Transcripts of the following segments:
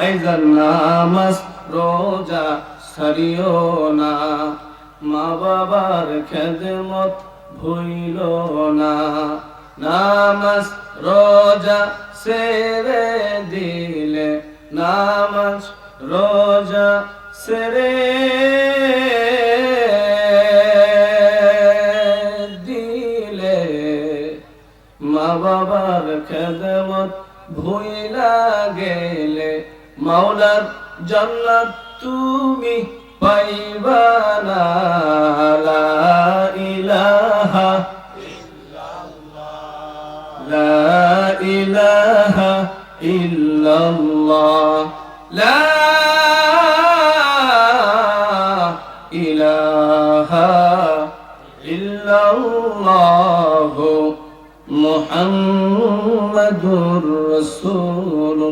আইজার নামাজ রোজা সারিও না। মা বাবার খেদমত ভুইল না। নামাজ রোজা সেরে দিলে নামাজ রোজা সেরে দিলে মা বাবার খেদমত ভুইলা গেলে মাওলার জান্নাত তুমি পাইবা না লা ইলাহা লা ইলাহা ইল্লাল্লাহ লা ইলাহা ইল্লাল্লাহ। মুহাম্মাদুর রাসূলুল্লাহ।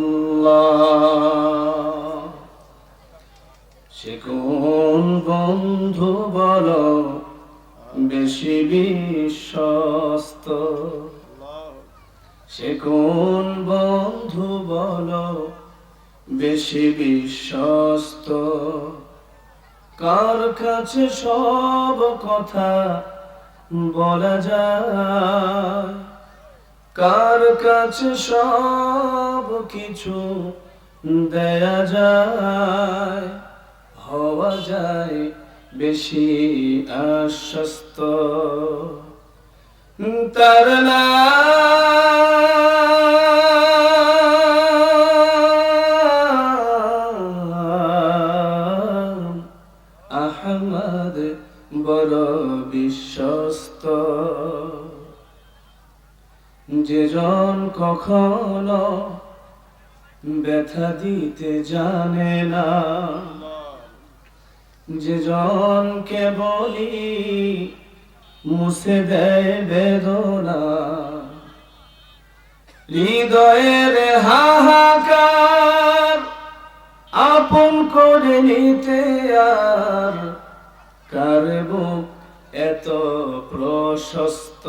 সে কোন বন্ধু বল, বেশি বিশ্বস্ত। সে কোন বন্ধু বল, বেশি বিশ্বস্ত। কার কাছে সব কথা বলা যায়? কার কাছে সব কিছু দেয়া যায়? হওয়া যায় বেশি আশ্বস্ত। তার আহমদ বড় বিশ্বস্ত যেজন কখনো ব্যথা দিতে জানে না। যে জনকে বলি মুছে দেয় বেদনা। হৃদয়ের হাহাকার আপন করে নিতে আর কার বুক এত প্রশস্ত?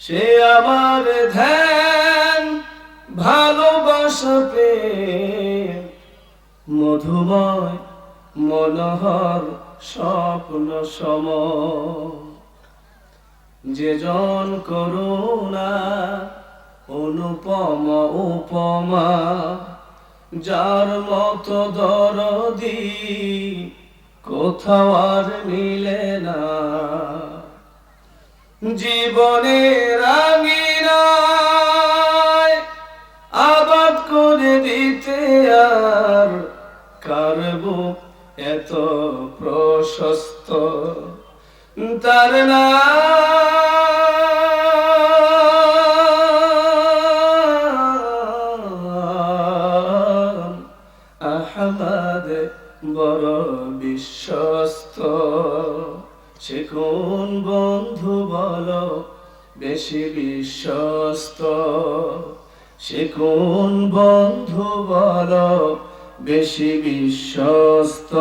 সে আমার ধ্যান ভালোবাসা পেয়ে মধুময় মনোহর স্বপ্ন সম। যে জন করুণা, অনুপম উপমা, যার মতো দরদি কোথাও আর মিলে না। জীবনের আঙিনায় আবাদ করে দিতে আর কার বুক এত প্রশস্ত? তার নাম আহমদ বড় সে কোন বন্ধু বল বেশি বিশ্বস্ত। সে কোন বন্ধু বল বেশি বিশ্বস্ত।